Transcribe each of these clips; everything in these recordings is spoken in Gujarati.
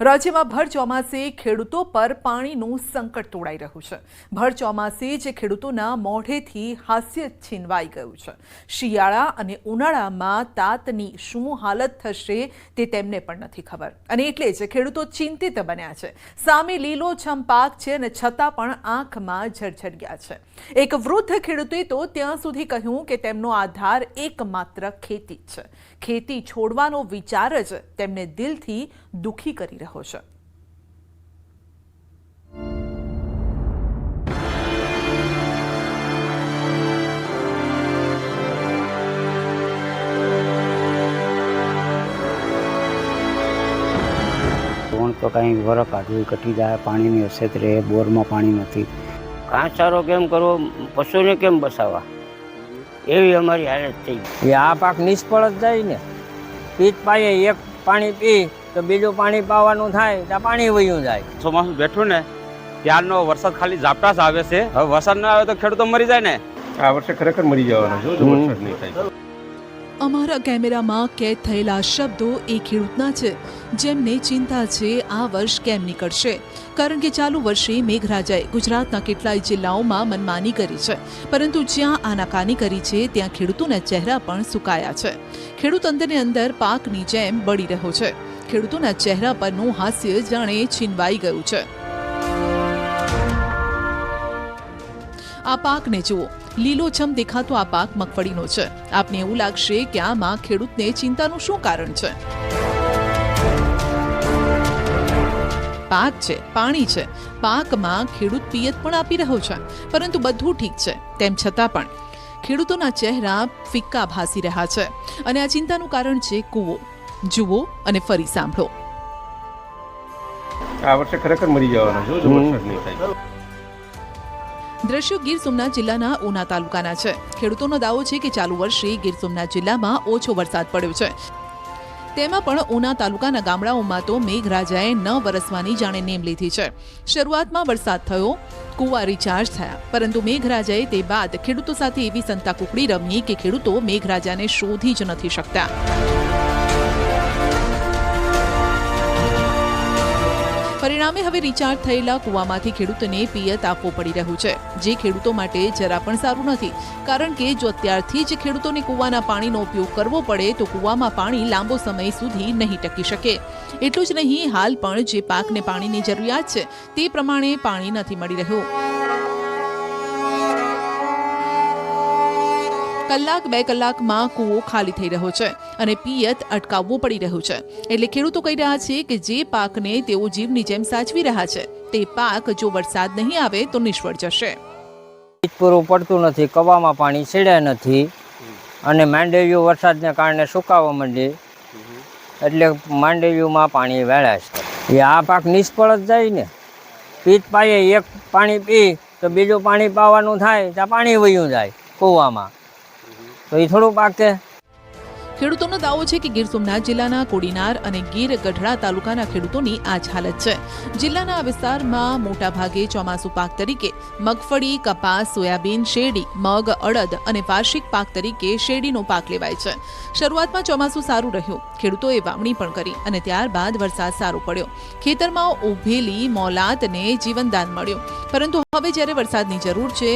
રાજ્યમાં ભર ચોમાસે ખેડૂતો પર પાણીનું સંકટ તોડાઈ રહ્યું છે. ભર ચોમાસે જે ખેડૂતોના મોઢેથી હાસ્ય છીનવાઈ ગયું છે. શિયાળા અને ઉનાળામાં તાતની શું હાલત થશે તે તેમને પણ નથી ખબર. અને એટલે જ ખેડૂતો ચિંતિત બન્યા છે. સામે લીલોછમ પાક છે અને છતાં પણ આંખમાં ઝરઝર ગયા છે. એક વૃદ્ધ ખેડૂતે તો ત્યાં સુધી કહ્યું કે તેમનો આધાર એકમાત્ર ખેતી જ છે. ખેતી છોડવાનો વિચાર જ તેમને દિલથી દુખી કરી રહ્યો છે. તો કાંઈ વરખ કાઢવું કટી જાય, પાણીની અછત રહે, બોરમાં પાણી નથી. ઘાસચારો કેમ કરવો, પશુને કેમ બસાવવા? એવી અમારી હાલત થઈ એ આ પાક નિષ્ફળ જ જાય ને. પીત પાયે એક પાણી પી તો બીજું પાણી પાવાનું થાય તો પાણી વયું જાય. ચોમાસું બેઠું ને ત્યારનો વરસાદ ખાલી ઝાપટા જ આવે છે. હવે વરસાદ ના આવે તો ખેડૂતો મરી જાય ને. આ વર્ષે ખરેખર મરી જવાના જો વરસાદ નહીં થાય અમારા કેમેરામાં કેદ થયેલા શબ્દો એ ખેડૂતના છે. જેમને ચિંતા છે આ વર્ષ કેમ નીકળશે? કારણ કે ચાલુ વર્ષે મેઘરાજાએ ગુજરાતના કેટલાય જિલ્લાઓમાં મનમાની કરી છે. પરંતુ જ્યાં આનાકાની કરી છે, ત્યાં ખેડૂતોના ચહેરા પણ સુકાયા છે. ખેડૂત અંદરને અંદર પાકની જેમ બળી રહ્યો છે. ખેડૂતોના ચહેરા પરનું હાસ્ય જાણે છીનવાઈ ગયું છે. આ પાકને જુઓ. લીલોછમ દેખાતો આ પાક મગફળીનો છે. આપને એવું લાગશે કે આમાં ખેડૂતને ચિંતાનું શું કારણ છે? પાક છે પાણી છે. પાકમાં ખેડૂત પિયત પણ આપી રહ્યો છે પરંતુ બધું ઠીક છે. તેમ છતાં પણ ખેડૂતોના ચહેરા ફિક્કા ભાસી રહ્યા છે અને આ ચિંતાનું કારણ છે કૂવો. જુઓ અને ફરી સાંભળો. આ વર્ષે ખરેખર મરી જવાના છો દ્રશ્યો ગીર સોમનાથ જિલ્લાના ઉના તાલુકાના છે. ખેડૂતોનો દાવો છે કે ચાલુ વર્ષે ગીર સોમનાથ જિલ્લામાં ઓછો વરસાદ પડ્યો છે. તેમાં પણ ઉના તાલુકાના ગામડાઓમાં તો મેઘરાજાએ ન વરસવાની જાણે નેમ લીધી છે. શરૂઆતમાં વરસાદ થયો, કુવા રિચાર્જ થયા. પરંતુ મેઘરાજાએ તે બાદ ખેડૂતો સાથે એવી સંતા કુકડી રમી કે ખેડૂતો મેઘરાજાને શોધી જ નથી શકતા. પરિણામે હવે રિચાર્જ થયેલા કૂવામાંથી ખેડૂતોને પિયત આપવો પડી રહ્યું છે. જે ખેડૂતો માટે જરા પણ સારું નથી. કારણ કે જો અત્યારથી જ ખેડૂતોને કૂવાના પાણીનો ઉપયોગ કરવો પડે, તો કૂવામાં પાણી લાંબો સમય સુધી નહીં ટકી શકે. એટલું જ નહીં, હાલ પણ જે પાકને પાણીની જરૂરિયાત છે, તે પ્રમાણે પાણી નથી મળી રહ્યું. કલાક, બે કલાકમાં કૂવો ખાલી થઈ રહ્યો છે અને પિયત અટકાવવું પડી રહ્યું છે. એટલે ખેડૂતો કહી રહ્યા છે કે જે પાકને તેઓ જીવની જેમ સાચવી રહ્યા છે, તે પાક જો વરસાદ નહીં આવે તો નિષ્ફળ જશે. પૂરું પડતું નથી, કવામાં પાણી છેડ્યા નથી અને માંડવીઓ વરસાદને કારણે સુકાવા માંડી. એટલે માંડવીઓમાં પાણી વેળાશ એ આ પાક નિષ્ફળ જ જાય ને. પીત પાયે એક પાણી પી તો બીજું પાણી પાવાનું થાય તો પાણી વયું જાય કૂવામાં. તો એ થોડું પાકે ખેડૂતોનો દાવો છે કે ગીર સોમનાથ જિલ્લાના કોડીનાર અને ગીર ગઢડા તાલુકાના ખેડૂતોની આ જ હાલત છે. જિલ્લાના આ વિસ્તારમાં મોટાભાગે ચોમાસુ પાક તરીકે મગફળી, કપાસ, સોયાબીન, શેરડી, મગ, અડદ અને વાર્ષિક પાક તરીકે શેરડીનો પાક લેવાય છે. શરૂઆતમાં ચોમાસું સારું રહ્યું. ખેડૂતોએ વાવણી પણ કરી અને ત્યારબાદ વરસાદ સારો પડ્યો. ખેતરમાં ઉભેલી મોલાતને જીવનદાન મળ્યું. પરંતુ હવે જ્યારે વરસાદની જરૂર છે,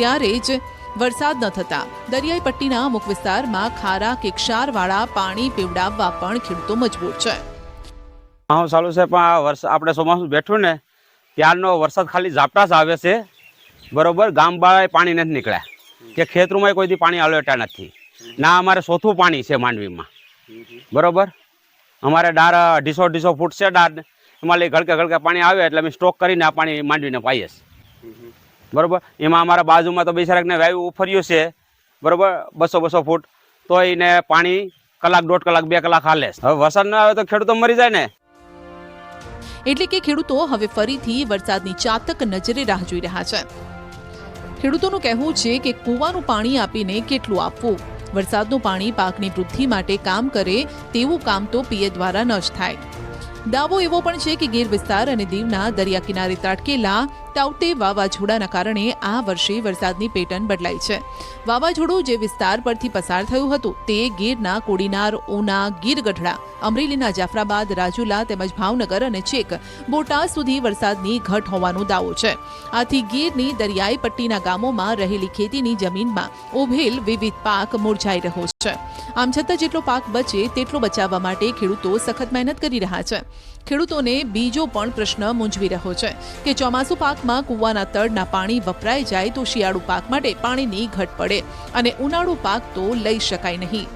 ત્યારે જ વરસાદ ન થતા. દરિયાઈ પટ્ટીના અમુક વિસ્તારમાં ખારા કે ક્ષારવાળા પાણી પીવડાવવા પણ ખેડૂતો મજબૂર છે. હા ચાલુ છે, પણ આ વર્ષ આપણે ચોમાસું બેઠું ને, ત્યારનો વરસાદ ખાલી ઝાપટા આવે છે. બરોબર, ગામવાળાએ પાણી નથી નીકળ્યા. કે ખેતરોમાં કોઈ દી પાણી આલેટા નથી. ના, અમારે ચોથું પાણી છે માંડવીમાં. બરોબર? અમારે ડાર અઢીસો અઢીસો ફૂટ છે ડાર એમાં લઈ ગળકે ગળકે પાણી આવે એટલે અમે સ્ટોક કરીને આ પાણી માંડવીને પાઈએ છીએ. બરોબર? એમાં અમારા બાજુમાં તો બિચારાકને વાયુ ઉફર્યું છે. બરાબર? બસો બસો ફૂટ. તો એને પાણી કલાક દોઢ કલાક બે કલાક હાલે હવે વરસાદ ના આવે તો ખેડૂતો મરી જાય ને. એટલે કે ખેડૂતો હવે ફરીથી વરસાદની ચાતક નજરે રાહ જોઈ રહ્યા છે. ખેડૂતોનું કહેવું છે કે કૂવાનું પાણી આપીને કેટલું આપવું? વરસાદનું પાણી પાકની વૃદ્ધિ માટે કામ કરે તેવું કામ તો પીએ દ્વારા ન જ થાય. દાવો એવો પણ છે કે ગીર વિસ્તાર અને દીવના દરિયા કિનારે ત્રાટકેલા તાઉતે વાવાઝોડાના કારણે આ વર્ષે વરસાદની પેટર્ન બદલાઈ છે. વાવાઝોડું જે વિસ્તાર પરથી પસાર થયું હતું, તે ગીરના કોડીનાર ઉના ગીર ગઢડા અમરેલીના જાફરાબાદ, રાજુલા તેમજ ભાવનગર અને છેક બોટાદ સુધી વરસાદની ઘટ હોવાનો દાવો છે. આથી ગીરની દરિયાઈ પટ્ટીના ગામોમાં રહેલી ખેતીની જમીનમાં ઉભેલ વિવિધ પાક મુરઝાઈ રહ્યો છે. આમ છતાં જેટલો પાક બચે, તેટલો બચાવવા માટે ખેડૂતો સખત મહેનત કરી રહ્યા છે. ખેડૂતોને બીજો પણ પ્રશ્ન મૂંઝવી રહ્યો છે કે ચોમાસુ પાકમાં કૂવાના તળના પાણી વપરાઈ જાય તો શિયાળુ પાક માટે પાણીની ઘટ પડે અને ઉનાળુ પાક તો લઈ શકાય નહીં.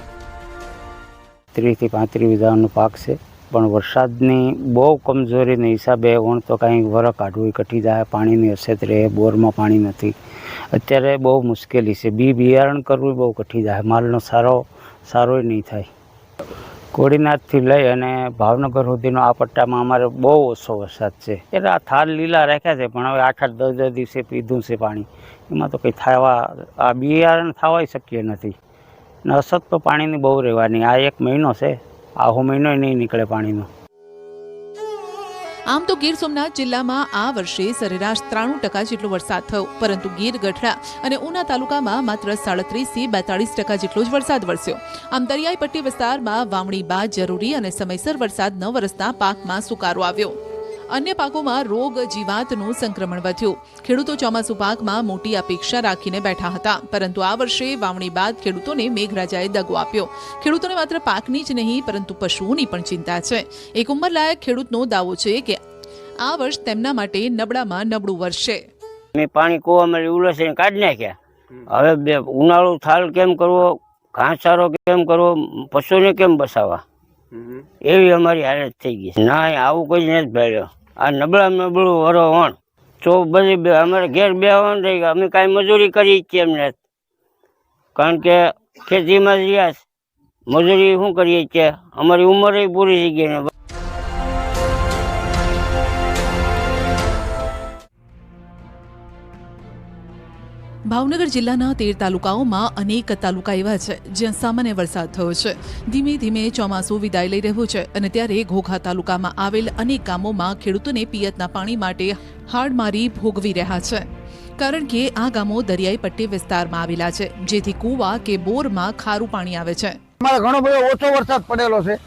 ત્રીસથી પાંત્રીસ વીઘાનો પાક છે, પણ વરસાદની બહુ કમજોરીને હિસાબે ઓણ તો કાંઈ વર કાઢવું કટી જાય, પાણીની અછત રહે, બોરમાં પાણી નથી. અત્યારે બહુ મુશ્કેલી છે, બી બિયારણ કરવું બહુ કઠી જાય, માલનો સારો સારો નહીં થાય. કોડીનાથથી લઈ અને ભાવનગર સુધીનો આ પટ્ટામાં અમારે બહુ ઓછો વરસાદ છે. એટલે આ થાર લીલા રાખ્યા છે, પણ હવે આઠ આઠ દસ દસ દિવસે પીધું છે પાણી. એમાં તો કંઈ થવા, આ બિયારણ થવાય શક્ય નથી. ને અસત તો પાણીની બહુ રહેવાની, આ એક મહિનો છે. આહો મહિનો નહીં નીકળે પાણીનો. આમ તો ગીર સોમનાથ જિલ્લામાં આ વર્ષે સરેરાશ ત્રાણું ટકા જેટલો વરસાદ થયો, પરંતુ ગીર, ગઢડા અને ઉના તાલુકામાં માત્ર સાડત્રીસથી બેતાળીસ ટકા જેટલો જ વરસાદ વરસ્યો. આમ દરિયાઈ પટ્ટી વિસ્તારમાં વાવણી બાદ જરૂરી અને સમયસર વરસાદ ન વરસતા પાકમાં સુકારો આવ્યો. અન્ય પાકોમાં રોગ જીવાતનું સંક્રમણ વધ્યું. ખેડૂતો ચોમાસુ પાકમાં મોટી અપેક્ષા રાખીને બેઠા હતા. પરંતુ આ વર્ષે વાવણી બાદ ખેડૂતોને મેઘરાજાએ દગો આપ્યો. ખેડૂતોને માત્ર પાકની જ નહીં પરંતુ પશુઓની પણ ચિંતા છે. એક ઉંમરલાયક ખેડૂતનો દાવો છે કે આ વર્ષ તેમના માટે નબળામાં નબળું વર્ષ. છે મેં પાણી કૂવામાં ઉલસીને કાઢી નાખ્યા. હવે બે ઉનાળો થાલ કેમ કરવો ઘાસચારો કેમ કરવો પશુને કેમ બસાવવા? એવી અમારી હાલત થઈ ગઈ ના આવું કોઈ નથી ભેળ્યો આ નબળા નબળું વરો વણ. તો બધી અમારે ઘેર બે વણ થઈ ગયા. અમે કાંઈ મજૂરી કરી છીએ એમને કારણ કે ખેતીમાં રહ્યા મજૂરી શું કરીએ છીએ? અમારી ઉંમરે પૂરી થઈ ગઈ ભાવનગર જિલ્લાના તેર તાલુકાઓમાં અનેક તાલુકા એવા છે, જ્યાં સામાન્ય વરસાદ થયો છે. ધીમે ધીમે ચોમાસું વિદાય લઈ રહ્યું છે અને ત્યારે ઘોઘા તાલુકામાં આવેલ અનેક ગામોમાં ખેડૂતોને પિયતના પાણી માટે હાડમારી ભોગવી રહ્યા છે. કારણ કે આ ગામો દરિયાઈ પટ્ટી વિસ્તારમાં આવેલા છે, જેથી કૂવા કે બોરમાં ખારું પાણી આવે છે. અમારે ઘણો બધો ઓછો વરસાદ પડેલો છે.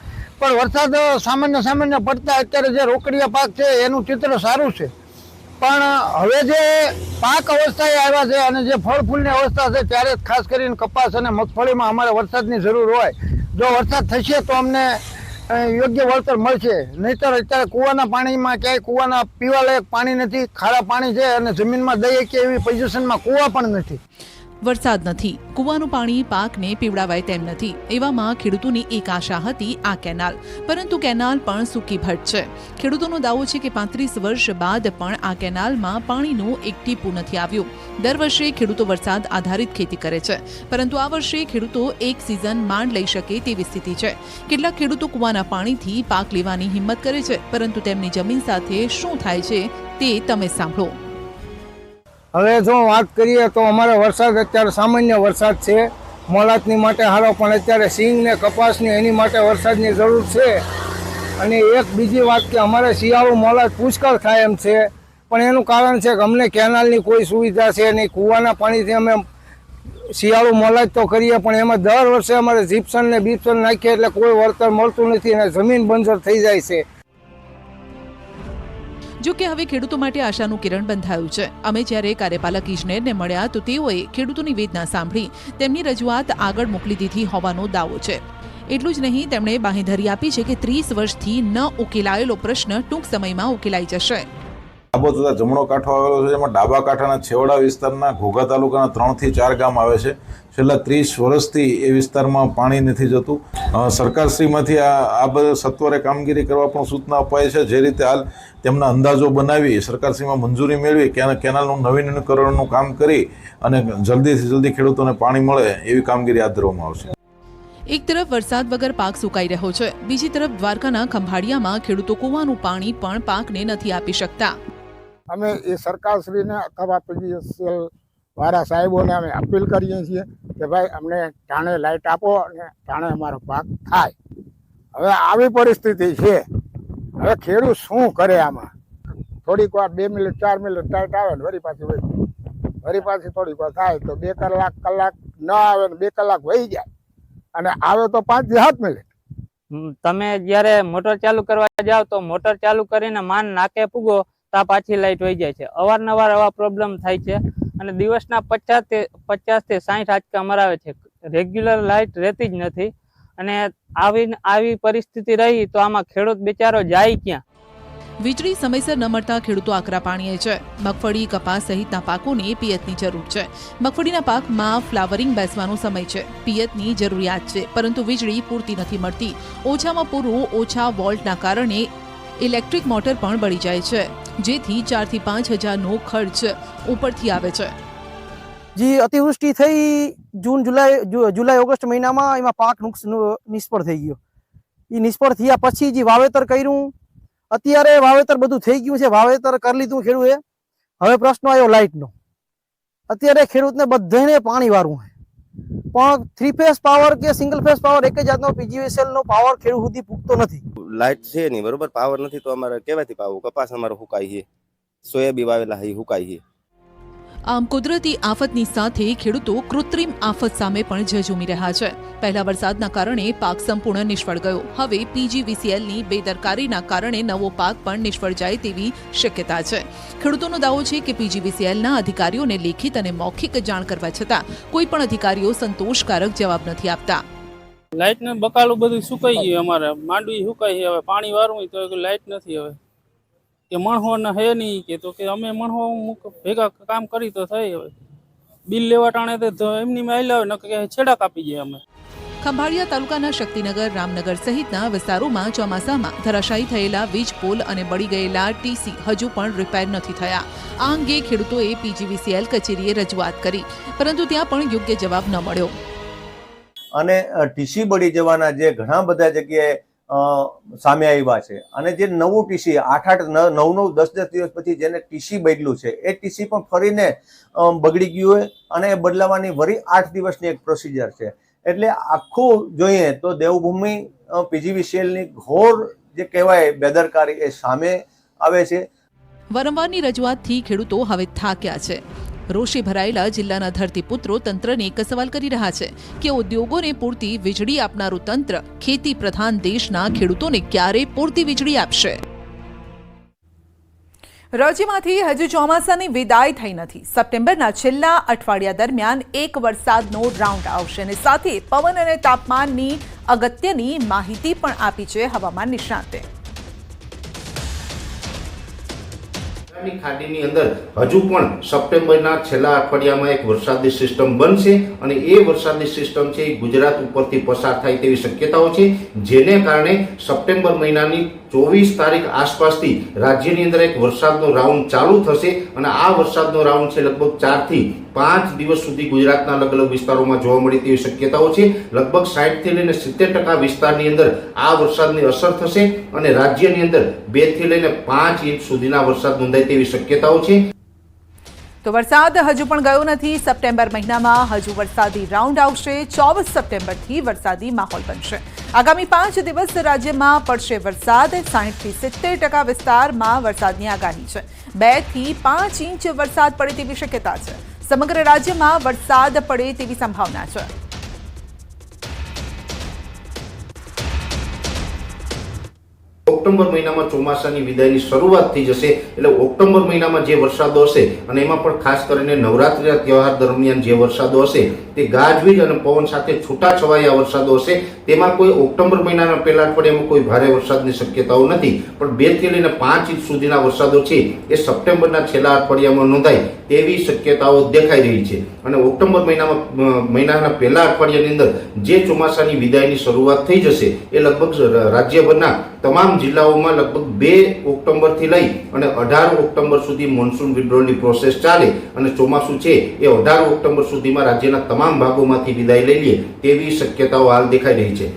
પણ વરસાદ સામાન્ય સામાન્ય પડતા અત્યારે જે રોકડિયા પાક છે, એનું ચિત્ર સારું છે. પણ હવે જે પાક અવસ્થાએ આવ્યા છે અને જે ફળ ફૂલની અવસ્થા છે, ત્યારે ખાસ કરીને કપાસ અને મગફળીમાં અમારે વરસાદની જરૂર હોય. જો વરસાદ થશે તો અમને યોગ્ય વળતર મળશે. નહીતર અત્યારે કૂવાના પાણીમાં ક્યાંય કૂવાના પીવાલાયક પાણી નથી, ખારા પાણી છે અને જમીનમાં દઈએ કે એવી પોઝિશનમાં કૂવા પણ નથી. વરસાદ નથી. કૂવાનું પાણી પાકને પીવડાવાય તેમ નથી. એવામાં ખેડૂતોની એક આશા હતી આ કેનાલ. પરંતુ કેનાલ પણ સૂકી ભટ્ટ છે. ખેડૂતોનો દાવો છે કે પાંત્રીસ વર્ષ બાદ પણ આ કેનાલમાં પાણીનું એક ટીપું નથી આવ્યું. દર વર્ષે ખેડૂતો વરસાદ આધારિત ખેતી કરે છે. પરંતુ આ વર્ષે ખેડૂતો એક સિઝન માંડ લઈ શકે તેવી સ્થિતિ છે. કેટલાક ખેડૂતો કૂવાના પાણીથી પાક લેવાની હિંમત કરે છે. પરંતુ તેમની જમીન સાથે શું થાય છે તે તમે સાંભળો. હવે જો વાત કરીએ તો અમારે વરસાદ અત્યારે સામાન્ય વરસાદ છે. મોલાતની માટે હારો પણ અત્યારે સિંગને કપાસની એની માટે વરસાદની જરૂર છે. અને એક બીજી વાત કે અમારે શિયાળુ મોલાત પુષ્કળ થાય એમ છે. પણ એનું કારણ છે કે અમને કેનાલની કોઈ સુવિધા છે નહીં. કૂવાના પાણીથી અમે શિયાળુ મોલાજ તો કરીએ, પણ એમાં દર વર્ષે અમારે જીપ્સન ને બીપ્સન નાખીએ એટલે કોઈ વળતર મળતું નથી અને જમીન બંજર થઈ જાય છે. જો કે હવે ખેડૂતો માટે આશાનું કિરણ બંધાયું છે. અમે જ્યારે કાર્યપાલક ઇજનેરને મળ્યા તો તેઓએ ખેડૂતોની વેદના સાંભળી, તેમની રજૂઆત આગળ મોકલી દીધી હોવાનો દાવો છે. એટલું જ નહીં, તેમણે બાંહેધરી આપી છે કે ત્રીસ વર્ષથી ન ઉકેલાયેલો પ્રશ્ન ટૂંક સમયમાં ઉકેલાઈ જશે. તથા જમણો કાંઠો આવેલો છે, જેમાં ડાબા કાંઠાના છેવાડા વિસ્તારના ઘોઘા તાલુકાના ત્રણથી ચાર ગામ આવે છે. છેલ્લા ત્રીસ વર્ષથી એ વિસ્તારમાં પાણી નથી જતું. સરકારશ્રીમાંથી આ આ બધા સત્વરે કામગીરી કરવા પણ સૂચના અપાય છે. જે રીતે હાલ તેમના અંદાજો બનાવી સરકારશ્રીમાં મંજૂરી મેળવી કેનાલનું નવીનીકરણનું કામ કરી અને જલ્દીથી જલ્દી ખેડૂતોને પાણી મળે એવી કામગીરી હાથ ધરવામાં આવશે. એક તરફ વરસાદ વગર પાક સુકાઈ રહ્યો છે, બીજી તરફ દ્વારકાના ખંભાળિયામાં ખેડૂતો કૂવાનું પાણી પણ પાકને નથી આપી શકતા. અમે એ સરકારશ્રીને અથવા પીજીએસએલ વાળા સાહેબોને અમે અપીલ કરીએ છીએ કે ભાઈ, અમને ટાણે લાઇટ આપો અને ટાણે અમારો પાક થાય. હવે આવી પરિસ્થિતિ છે. હવે ખેડૂત શું કરે આમાં? થોડીક વાર, બે મિનિટ, ચાર મિનિટ ટાઈટ આવે ને વળી પાછી વહી વળી પાછી થોડીક વાર થાય તો બે કલાક કલાક ન આવે ને બે કલાક વહી જાય. અને આવે તો પાંચ સાત મિનિટ. તમે જ્યારે મોટર ચાલુ કરવા જાઓ તો મોટર ચાલુ કરીને માન નાકે પૂગો ત્યાં પાછી લાઇટ વહી જાય છે. અવારનવાર આવા પ્રોબ્લેમ થાય છે અને દિવસના પચાસ પચાસથી સાઠ આંચકા મરાવે છે. રેગ્યુલર લાઇટ રહેતી જ નથી અને આવી આવી પરિસ્થિતિ રહી તો આમાં ખેડૂત બિચારો જાય ક્યાં? વીજળી સમયસર ન મળતા ખેડૂતો આકરા પાણીએ છે. મગફળી, કપાસ સહિતના પાકોને પિયતની જરૂર છે. મગફળીના પાકમાં ફ્લાવરિંગ બેસવાનો સમય છે. પિયતની જરૂરિયાત છે, પરંતુ વીજળી પૂરતી નથી મળતી. ઓછામાં પૂરું, ઓછા વોલ્ટના કારણે ઇલેક્ટ્રિક મોટર પણ બળી જાય છે, જેથી ચારથી પાંચ હજારનો ખર્ચ ઉપરથી આવે છે. જે, અતિવૃષ્ટિ થઈ જૂન, જુલાઈ જુલાઈ, ઓગસ્ટ મહિનામાં એમાં પાક નિષ્ફળ થઈ ગયો. એ નિષ્ફળ થયા પછી જે વાવેતર કર્યું, અત્યારે વાવેતર બધું થઈ ગયું છે, વાવેતર કરી લીધું ખેડૂએ હવે પ્રશ્ન આવ્યો લાઇટનો. અત્યારે ખેડૂતને બધાને પાણી વાળવું છે. પણ થ્રી ફેસ પાવર કે સિંગલ ફેસ પાવર એક જાતનો પીજીવીએસએલ નો પાવર ખેડૂત સુધી પૂગતો નથી. લાઇટ છે નહીં, બરોબર? પાવર નથી તો અમારે કેવાથી પાવું કપાસ અમારો હુકાય છે. સોયાબી વાવેલા ઈ હુકાય છે. આમ કુદરતી આફતની સાથે ખેડૂતો કૃત્રિમ આફત સામે પણ ઝઝૂમી રહ્યા છે. પહેલા વરસાદના કારણે પાક સંપૂર્ણ નિષ્ફળ ગયો. હવે પીજીવીસીએલની બેદરકારીના કારણે નવો પાક પણ નિષ્ફળ જાય તેવી શક્યતા છે. ખેડૂતોનો દાવો છે કે પીજીવીસીએલના અધિકારીઓને લેખિત અને મૌખિક જાણ કરવા છતાં કોઈ પણ અધિકારીઓ સંતોષકારક જવાબ નથી આપતા. લાઈટ ને બકાલું બધું સુકાઈ ગયું અમારે. માંડવી સુકાઈ હવે પાણી વારવું તો લાઈટ નથી હવે. કે મણહો ને હે નહીં કે તો કે અમે મણહો મૂક- ભેગા કામ કરી તો થઈ હવે. બિલ લેવા ટાણે તો એમની માં આવેલા ન કે છેડા કાપી જાય અમે. ખંભાળિયા તાલુકાના શક્તિનગર રામનગર સહિતના વિસ્તારોમાં ચોમાસામાં ધરાશાયી થયેલા વીજ પોલ અને બળી ગયેલા ટીસી હજુ પણ રિપેર નથી થયા. આ અંગે ખેડૂતોએ પીજીવીસીએલ કચેરીએ રજૂઆત કરી પરંતુ ત્યાં પણ યોગ્ય જવાબ ન મળ્યો. અને ટીસી બળી જવાના જે ઘણા બધા જગ્યાએ સામે આવ્યા છે. અને જે નવું ટીસી આઠ આઠ નવ નવ દસ દસ દિવસ પછી જેને ટીસી બદલ્યું છે, એ ટીસી પણ ફરીને બગડી ગયું હોય અને એ બદલાવાની વરી આઠ દિવસની એક પ્રોસિજર છે. એટલે આખું જોઈએ તો દેવભૂમિ પીજીવીસીએલની ઘોર જે કહેવાય બેદરકારી એ સામે આવે છે. વારંવારની રજૂઆતથી ખેડૂતો હવે થાક્યા છે. રોષે ભરાયેલા જિલ્લાના ધરતીપુત્રો તંત્રને એક સવાલ કરી રહ્યા છે કે ઉદ્યોગોને પૂરતી વીજળી આપનારું તંત્ર ખેતી પ્રધાન દેશના ખેડૂતોને ક્યારે પૂરતી વીજળી આપશે? રાજ્યમાંથી હજુ ચોમાસાની વિદાય થઈ નથી. સપ્ટેમ્બરના છેલ્લા અઠવાડિયા દરમિયાન એક વરસાદનો રાઉન્ડ આવશે અને સાથે પવન અને તાપમાનની અગત્યની માહિતી પણ આપી છે હવામાન નિષ્ણાતે. ની ખાડીની અંદર હજુ પણ સપ્ટેમ્બરના છેલ્લા અઠવાડિયામાં એક વરસાદી સિસ્ટમ બનશે અને એ વરસાદી સિસ્ટમ છે એ ગુજરાત ઉપરથી પસાર થાય તેવી શક્યતાઓ છે, જેને કારણે સપ્ટેમ્બર મહિનાની ચોવીસ તારીખ આસપાસથી રાજ્યની અંદર એક વરસાદનો રાઉન્ડ ચાલુ થશે અને આ વરસાદનો રાઉન્ડ છે લગભગ ચારથી પાંચ દિવસ સુધી ગુજરાતના અલગ અલગ વિસ્તારોમાં જોવા મળે તેવી શક્યતાઓ છે. લગભગ સાઠથી લઈને સિત્તેર ટકા વિસ્તારની અંદર આ વરસાદની અસર થશે અને રાજ્યની અંદર બેથી લઈને પાંચ ઇંચ સુધીના વરસાદ નોંધાય તેવી શક્યતાઓ છે. તો વરસાદ હજુ પણ ગયો નથી. સપ્ટેમ્બર મહિનામાં હજુ વરસાદી રાઉન્ડ આવશે. ચોવીસ સપ્ટેમ્બરથી વરસાદી માહોલ બનશે. આગામી પાંચ દિવસ રાજ્યમાં પડશે વરસાદ. સાહીઠથી સિત્તેર ટકા વિસ્તારમાં વરસાદની આગાહી છે. બેથી પાંચ ઇંચ વરસાદ પડે તેવી શક્યતા છે. સમગ્ર રાજ્યમાં વરસાદ પડે તેવી સંભાવના છે. ઓક્ટોબર મહિનામાં ચોમાસાની વિદાયની શરૂઆત થઈ જશે એટલે ઓક્ટોબર મહિનામાં જે વરસાદો હશે અને એમાં પણ ખાસ કરીને નવરાત્રિના તહેવાર દરમિયાન જે વરસાદો હશે તે ગાજવીજ અને પવન સાથે છૂટાછવાયા વરસાદો હશે. તેમાં કોઈ ઓક્ટોબર મહિનાના પહેલા અઠવાડિયામાં કોઈ ભારે વરસાદની શક્યતાઓ નથી. પણ બેથી લઈને પાંચ ઇંચ સુધીના વરસાદો છે એ સપ્ટેમ્બરના છેલ્લા અઠવાડિયામાં નોંધાય. તેવી શક્યતાઓ દેખાઈ રહી છે. અને ઓક્ટોબર મહિનામાં મહિનાના પહેલા અઠવાડિયાની અંદર જે ચોમાસાની વિદાયની શરૂઆત થઈ જશે, એ લગભગ રાજ્યભરના તમામ જિલ્લાઓમાં લગભગ બે ઓક્ટોબરથી લઈ અને અઢાર ઓક્ટોબર સુધી મોન્સૂન વિડ્રોલની પ્રોસેસ ચાલે અને ચોમાસું છે એ અઢાર ઓક્ટોબર સુધીમાં રાજ્યના તમામ ભાગોમાંથી વિદાય લઈ લે તેવી શક્યતાઓ હાલ દેખાઈ રહી છે.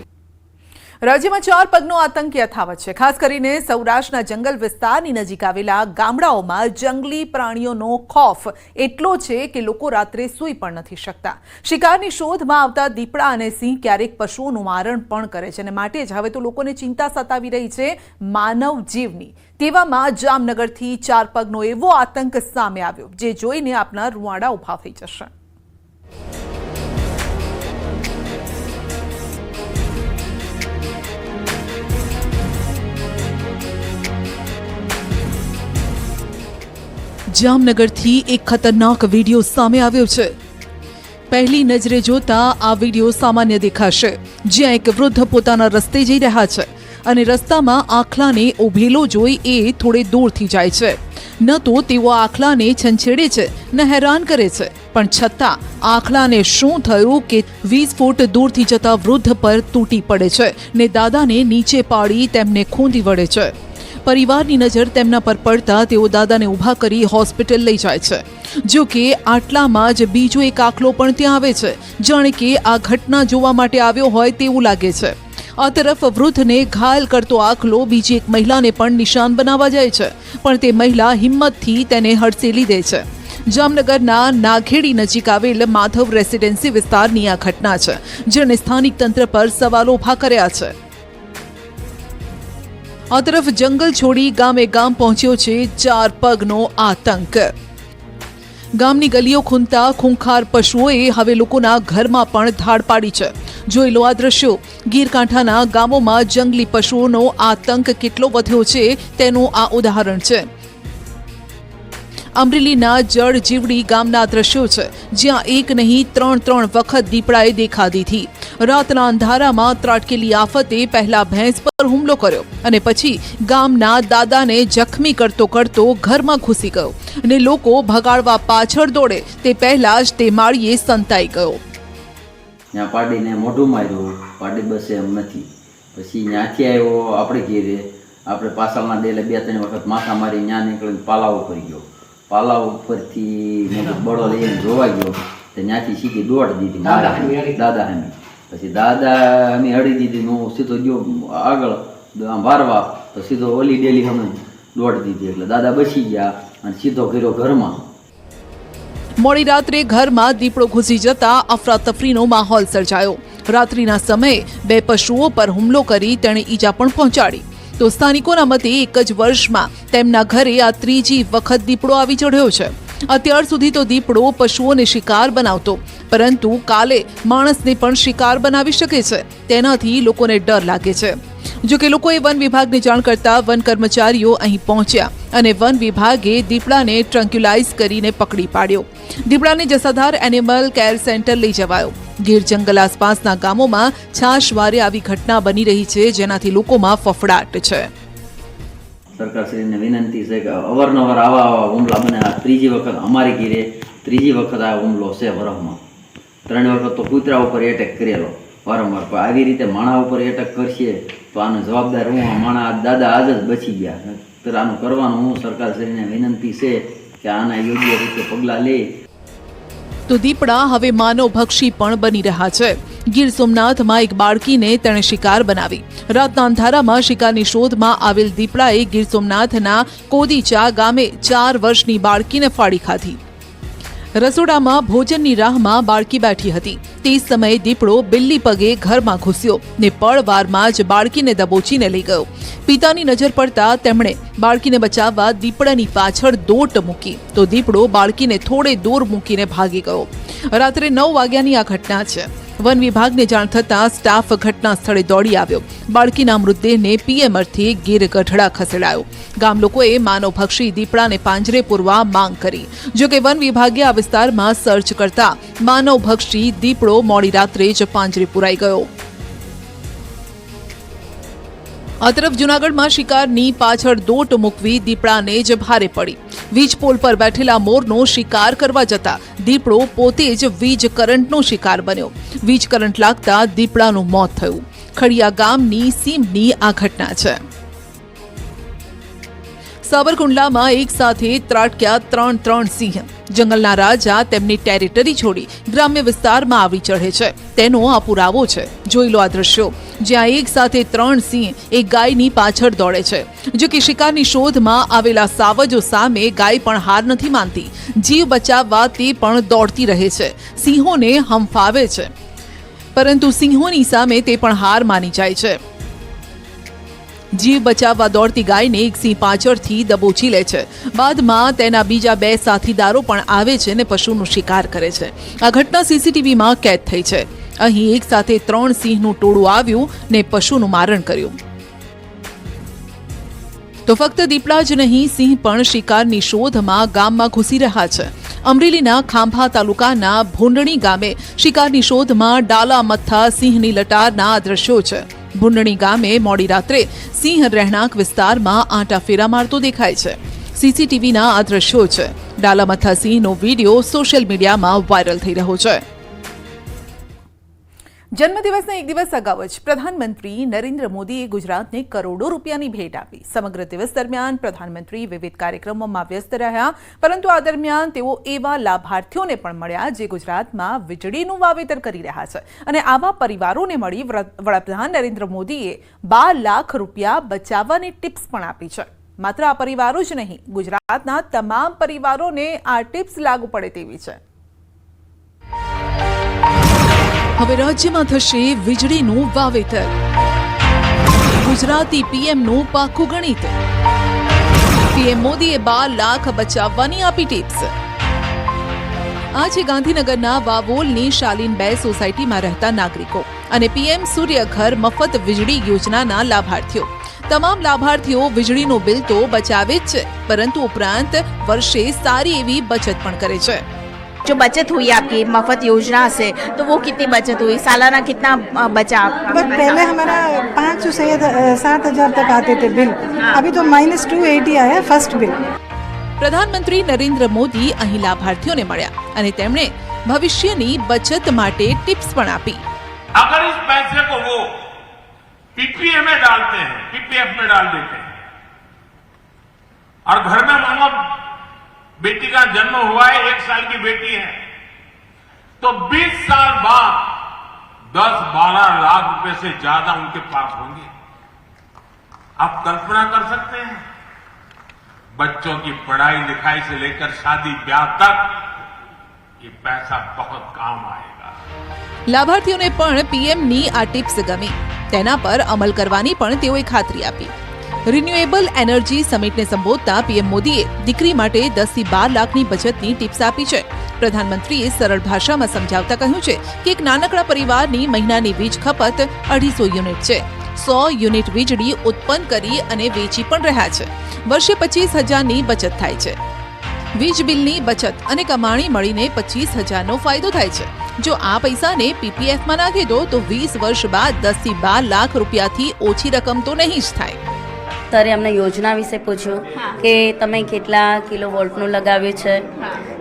રાજ્યમાં ચાર પગનો આતંક યથાવત છે. ખાસ કરીને સૌરાષ્ટ્રના જંગલ વિસ્તારની નજીક આવેલા ગામડાઓમાં જંગલી પ્રાણીઓનો ખોફ એટલો છે કે લોકો રાત્રે સૂઈ પણ નથી શકતા. શિકારની શોધમાં આવતા દીપડા અને સિંહ ક્યારેક પશુઓનું મારણ પણ કરે છે અને માટે જ હવે તો લોકોને ચિંતા સતાવી રહી છે માનવ જીવની. તેવામાં જામનગરથી ચાર પગનો એવો આતંક સામે આવ્યો, જે જોઈને આપના રૂવાડા ઊભા થઈ જશે. જામનગરથી એક ખતરનાક વીડિયો સામે આવ્યો છે. પહેલી નજરે જોતા આ વીડિયો સામાન્ય દેખાશે. જ્યાં એક વૃદ્ધ પોતાના રસ્તે જઈ રહ્યા છે અને રસ્તામાં આખલાને ઉભેલો જોઈ એ થોડે દૂરથી જાય છે. ન તો તેઓ આખલાને છંછેડે છે, ન હેરાન કરે છે. પણ છતાં આખલાને શું થયું કે વીસ ફૂટ દૂરથી જતા વૃદ્ધ પર તૂટી પડે છે ને દાદાને નીચે પાડી તેમને ખૂંદી વળે છે. પરિવારની નજર તેમના પર પડતા તેઓ દાદાને ઊભા કરી હોસ્પિટલ લઈ જાય છે. જો કે આટલામાં જ બીજો એક આખલો પણ ત્યાં આવે છે. જાણે કે આ ઘટના જોવા માટે આવ્યો હોય તેવું લાગે છે. આ તરફ વૃદ્ધને ઘાયલ કરતો આખલો બીજી એક મહિલાને પણ નિશાન બનાવવા જાય છે, પણ તે મહિલા હિંમતથી તેને હડસેલી દે છે. જામનગરના નાઘેડી નજીક આવેલ માધવ રેસિડેન્સી વિસ્તારની આ ઘટના છે, જેણે સ્થાનિક તંત્ર પર સવાલો ઊભા કર્યા છે. આ તરફ જંગલ છોડી ગામે ગામ પહોંચ્યો છે ચાર પગનો આતંક. ગામની ગલીઓ ખૂંદતા ખૂંખાર પશુઓએ હવે લોકોના ઘરમાં પણ ધાડ પાડી છે. જોઈ લો આ દ્રશ્યો. ગીરકાંઠાના ગામોમાં જંગલી પશુઓનો આતંક કેટલો વધ્યો છે તેનું આ ઉદાહરણ છે. અમરેલીના જળ જીવડી ગામના દ્રશ્યો છે, જ્યાં એક નહીં, ત્રણ ત્રણ વખત દીપડાએ દેખા દીધી. રાતના અંધારામાં ત્રાટકેલી આફતે પહેલા ભેંસ પર હુમલો કર્યો અને પછી ગામના દાદાને જખમી કરતો કરતો ઘરમાં ઘૂસી ગયો અને લોકો ભગાડવા પાછળ દોડે તે પહેલા જ તે માળીએ સંતાઈ ગયો. ત્યાં પાડીને મોઢું માર્યું, પાડી બસે એમ નથી. પછી ત્યાંથી આવ્યો આપણે ઘેરે. આપણે પાછળના ડેલે બે, ત્રણ વખત માથા મારી ત્યાં નીકળીને પાલાવો કરી ગયો. પાલા ઉપરથી બળો લઈને જોવા ગયો તો ત્યાંથી સીધી દોડ દીધી દાદા હમી પછી દાદા અમે હળી દીધી ને હું સીધો ગયો આગળ આમ વારવા તો સીધો ઓલી ડેલી અમે દોડ દીધી. એટલે દાદા બચી ગયા અને સીધો કર્યો ઘરમાં. મોડી રાત્રે ઘરમાં દીપડો ઘૂસી જતા અફરાતફરીનો માહોલ સર્જાયો. રાત્રિના સમયે બે પશુઓ પર હુમલો કરી તેણે ઈજા પણ પહોંચાડી. તો સ્થાનિકોના મતે એક જ વર્ષમાં તેમના ઘરે આ ત્રીજી વખત દીપડો આવી ચઢ્યો છે. અત્યાર સુધી તો દીપડો પશુઓને શિકાર બનાવતો, પરંતુ કાલે માણસને પણ શિકાર બનાવી શકે છે. તેનાથી લોકોને ડર લાગે છે. જો કે લોકોએ વન વિભાગને જાણ કરતા વન કર્મચારીઓ અહીં પહોંચ્યા અને વન વિભાગે દીપડાને ટ્રંક્યુલાઇઝ કરીને પકડી પાડ્યો. દીપડાને જસાધાર એનિમલ કેર સેન્ટર લઈ જવાયો. ગીર જંગલ આસપાસના ગામોમાં છાશવારે આવી ઘટના બની રહી છે, જેનાથી લોકોમાં ફફડાટ છે. સરકારશ્રીને વિનંતી છે કે અવારનવાર આવા આવા હુમલા બને. આ ત્રીજી વખત અમારી ગીરે ત્રીજી વખત આ હુમલો છે વરહમાં. ત્રણ વખત તો કૂતરા ઉપર એટેક કરેલો. વારંવાર પણ આવી રીતે માણા ઉપર એટેક કરશે તો આનો જવાબદાર હું માણા દાદા આજ જ બચી ગયા. તો આનું કરવાનું હું સરકારશ્રીને વિનંતી છે કે આના યોગ્ય રીતે પગલાં લે. તો દીપડા હવે માનવભક્ષી પણ બની રહ્યા છે. ગીર સોમનાથમાં એક બાળકીને તેણે શિકાર બનાવી. રાતના અંધારામાં શિકારની શોધમાં આવેલ દીપડાએ ગીર સોમનાથના કોદીચા ગામે ચાર વર્ષની બાળકીને ફાડી ખાધી. રસોડામાં ભોજનની રાહમાં બાળકી બેઠી હતી. તે સમયે દીપડો બિલ્લી પગે ઘરમાં ઘૂસ્યો ને પળવારમાં જ બાળકીને દબોચીને લઈ ગયો. પિતાની નજર પડતા તેમણે બાળકીને બચાવવા દીપડાની પાછળ દોટ મૂકી. તો દીપડો બાળકીને થોડે દૂર મૂકીને ભાગી ગયો. રાત્રે નવ વાગ્યાની આ ઘટના છે. વન વિભાગને જાણ થતાં સ્ટાફ ઘટના સ્થળે દોડી આવ્યો. બાળકીના મૃતદેહને પીએમ અર્થે ગીર ગઢડા ખસેડાયો. ગામ લોકોએ માનવભક્ષી દીપડાને પાંજરે પૂરવા માંગ કરી. જોકે વન વિભાગે આ વિસ્તારમાં સર્ચ કરતા માનવભક્ષી દીપડો મોડી રાત્રે જ પાંજરે પુરાઈ ગયો. આ તરફ જૂનાગઢમાં શિકારની પાછળ દોટ મૂકવી દીપડાને જ ભારે પડી. વીજ પોલ પર બેઠેલા મોરનો શિકાર કરવા જતા દીપડો પોતે જ વીજ કરંટનો શિકાર બન્યો. વીજ કરંટ લાગતા દીપડાનું મોત થયું. ખડિયા ગામની સીમની આ ઘટના છે. સાબરકુંડલામાં એક સાથે ત્રાટક્યા ત્રણ ત્રણ સિંહ. જંગલના રાજા તેમની ટેરિટરી છોડી ગ્રામ્ય વિસ્તારમાં આવી ચઢે છે. તેનો આ પુરાવો છે. જોઈ લો આ દ્રશ્યો. જ્યાં એક સાથે ત્રણ સિંહ એક ગાયની પાછળ દોડે છે. જો કે શિકારની શોધમાં આવેલા સાવજો સામે ગાય પણ હાર નથી માનતી. જીવ બચાવવા તે પણ દોડતી રહે છે. સિંહોને હંફાવે છે. પરંતુ સિંહોની સામે તે પણ હાર માની જાય છે. જીવ બચાવવા દોડતી ગાયને એક સિંહ પાછળથી દબોચી લે છે. બાદમાં તેના બીજા બે સાથીદારો પણ આવે છે અને પશુનો શિકાર કરે છે. આ ઘટના સીસીટીવીમાં કેદ થઈ છે. અહીં એક સાથે ત્રણ સિંહનું ટોળું આવ્યું ને પશુનું મારણ કર્યું. તો ફક્ત દીપડા જ નહીં, સિંહ પણ શિકારની શોધમાં ગામમાં ઘૂસી રહ્યા છે. અમરેલીના ખાંભા તાલુકાના ભોંડણી ગામે શિકારની શોધમાં ડાલા મથ્થા સિંહની લટારના દ્રશ્યો છે. ભૂંડણી ગામે મોડી રાત્રે સિંહ રહેણાંક વિસ્તારમાં આંટા ફેરા મારતો દેખાય છે. સીસીટીવીના આ દ્રશ્યો છે. ડાલામથા સિંહનો વીડિયો સોશિયલ મીડિયામાં વાયરલ થઈ રહ્યો છે. જન્મદિવસના એક દિવસ અગાઉ જ પ્રધાનમંત્રી નરેન્દ્ર મોદીએ ગુજરાતને કરોડો રૂપિયાની ભેટ આપી. સમગ્ર દિવસ દરમિયાન પ્રધાનમંત્રી વિવિધ કાર્યક્રમોમાં વ્યસ્ત રહ્યા, પરંતુ આ દરમિયાન તેઓ એવા લાભાર્થીઓને પણ મળ્યા જે ગુજરાતમાં વીજળીનું વાવેતર કરી રહ્યા છે. અને આવા પરિવારોને મળી વડાપ્રધાન નરેન્દ્ર મોદીએ બાર લાખ રૂપિયા બચાવવાની ટિપ્સ પણ આપી છે. માત્ર આ પરિવારો જ નહીં, ગુજરાતના તમામ પરિવારોને આ ટિપ્સ લાગુ પડે તેવી છે. હવે રાજ્યમાં થશે વીજળીનું વાવેતર. ગુજરાતી પીએમનું પાકું ગણિત. પીએમ મોદીએ બાર લાખ બચાવવાની આપી ટિપ્સ. આજે ગાંધીનગરના વાવોલની શાલીન બે સોસાયટીમાં રહેતા નાગરિકો અને પીએમ સૂર્ય ઘર મફત વીજળી યોજનાના લાભાર્થીઓ. તમામ લાભાર્થીઓ વીજળીનું બિલ તો બચાવે જ છે, પરંતુ ઉપરાંત વર્ષે સારી એવી બચત પણ કરે છે. जो बचत हुई आपकी मफत योजना से तो वो कितनी बचत हुई सालाना कितना अ, बचा बट पहले हमारा पाँच सौ से सात हजार तक आते थे बिल अभी तो माइनस टू एटी आया फर्स्ट बिल પ્રધાનમંત્રી નરેન્દ્ર મોદી અહીં લાભાર્થીઓને મળ્યા અને તેમણે ભવિષ્યની બચત માટે ટિપ્સ પણ આપી अगर इस पैसे को वो पीपीए में डालते हैं पीपीएफ में डाल देते हैं और घर में मानो बेटी का जन्म हुआ है एक साल की बेटी है तो 20 साल बाद 10-12 लाख रुपए से ज्यादा उनके पास होंगे आप कल्पना कर सकते हैं बच्चों की पढ़ाई लिखाई से लेकर शादी ब्याह तक ये पैसा बहुत काम आएगा લાભાર્થીઓને પણ પીએમની આ ટિપ્સ ગમી તેના પર અમલ કરવાની પણ તેઓએ ખાતરી આપી રિન્યુએબલ એનર્જી સમિટને સંબોધતા પીએમ મોદીએ દીકરી માટે દસથી બાર લાખની બચતની ટિપ્સ આપી છે. પ્રધાનમંત્રીએ સરળ ભાષામાં સમજાવતા કહ્યું છે કે એક નાનકડા પરિવારની મહિનાની વીજ ખપત અઢીસો યુનિટ છે. સો યુનિટ વીજળી ઉત્પન્ન કરી અને વેચી પણ રહ્યા છે. વર્ષે પચીસ હજારની બચત થાય છે. વીજ બિલની બચત અને કમાણી મળીને પચીસ હજારનો ફાયદો થાય છે. જો આ પૈસાને પીપીએફમાં નાખી દો તો વીસ વર્ષ બાદ દસથી બાર લાખ રૂપિયાથી ઓછી રકમ તો નહીં જ થાય. સરે અમને યોજના વિશે પૂછ્યું કે તમે કેટલા કિલો વોલ્ટનું લગાવ્યું છે?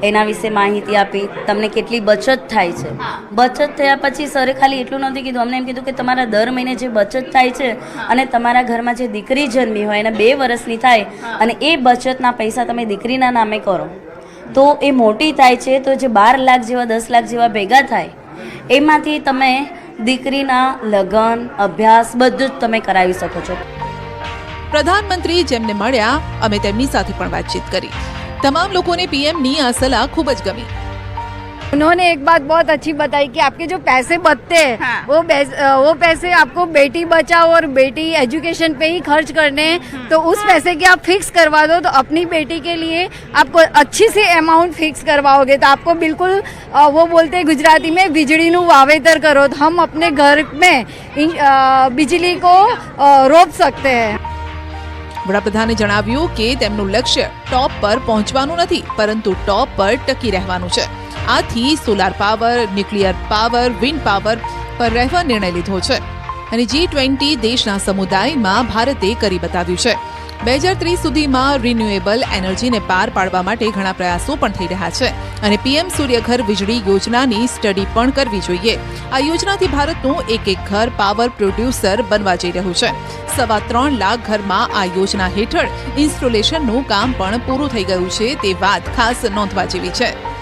એના વિશે માહિતી આપી. તમને કેટલી બચત થાય છે? બચત થયા પછી સરે ખાલી એટલું નથી કીધું. અમને એમ કીધું કે તમારા દર મહિને જે બચત થાય છે અને તમારા ઘરમાં જે દીકરી જન્મી હોય એને બે વર્ષની થાય અને એ બચતના પૈસા તમે દીકરીના નામે કરો. તો એ મોટી થાય છે તો જે બાર લાખ જેવા દસ લાખ જેવા ભેગા થાય એમાંથી તમે દીકરીના લગ્ન અભ્યાસ બધું જ તમે કરાવી શકો છો. પ્રધાનમંત્રી જેમને મળ્યા અમે તેમની સાથે પણ વાતચીત કરી તમામ લોકોને પીએમની આ સલાહ ખૂબ જ ગમી उन्होंने एक बात बहुत अच्छी बताई कि आपके जो पैसे बचते हैं हाँ। वो पैसे वो पैसे आपको बेटी बचाओ और बेटी एजुकेशन पे ही खर्च करने हैं तो उस पैसे की आप फिक्स करवा दो तो अपनी बेटी के लिए आपको अच्छी सी अमाउंट फिक्स करवाओगे तो आपको बिल्कुल अ, वो बोलते हैं गुजराती में बिजली નું वावेतर करो तो हम अपने घर में इन- अ, बिजली को अ, रोप सकते हैं વડાપ્રધાને જણાવ્યું કે તેમનું લક્ષ્ય ટોપ પર પહોંચવાનું નથી, પરંતુ ટોપ પર ટકી રહેવાનું છે. આથી solar power, nuclear power, wind power પર રહેવા નિર્ણય લીધો છે. અને જી ટ્વેન્ટી દેશના સમુદાયમાં ભારતે કરી બતાવ્યું છે. બે હજાર ત્રીસ સુધીમાં રિન્યુએબલ એનર્જીને પાર પાડવા માટે ઘણા પ્રયાસો પણ થઈ રહ્યા છે. અને પીએમ સૂર્યઘર વીજળી યોજનાની સ્ટડી પણ કરવી જોઈએ. આ યોજનાથી ભારતનું એક એક ઘર પાવર પ્રોડ્યુસર બનવા જઈ રહ્યું છે. સવા ત્રણ લાખ ઘરમાં આ યોજના હેઠળ ઇન્સ્ટોલેશનનું કામ પણ પૂરું થઈ ગયું છે તે વાત ખાસ નોંધવા જેવી છે.